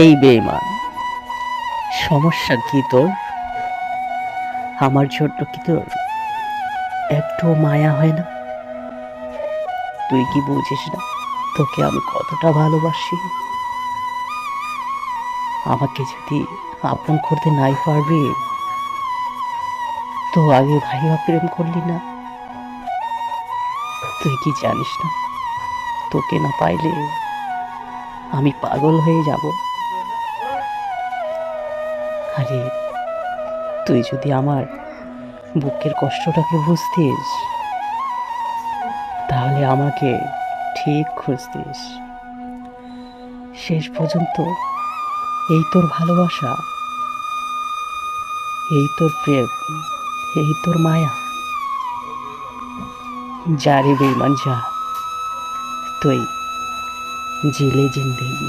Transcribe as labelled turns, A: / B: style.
A: এই বেইমান, সমস্যা কি তোর? আমার জন্য কি তোর একটু মায়া হয় না? তুই কি বুঝিস না তোকে আমি কতটা ভালোবাসি? আমাকে যদি আপন করতে নাই পারবি, তো আগে ভাইয়া প্রেম করলি না? তুই কি জানিস না তোকে না পাইলে আমি পাগল হয়ে যাব? আরে, তুই যদি আমার বুকের কষ্টটাকে বুঝতিস, তাহলে আমাকে ঠিক খুঁজতিস। শেষ পর্যন্ত এই তোর ভালোবাসা, এই তোর প্রেম, এই তোর মায়া যা রে বেইমান যা, তুই জিলে জিন্দেগি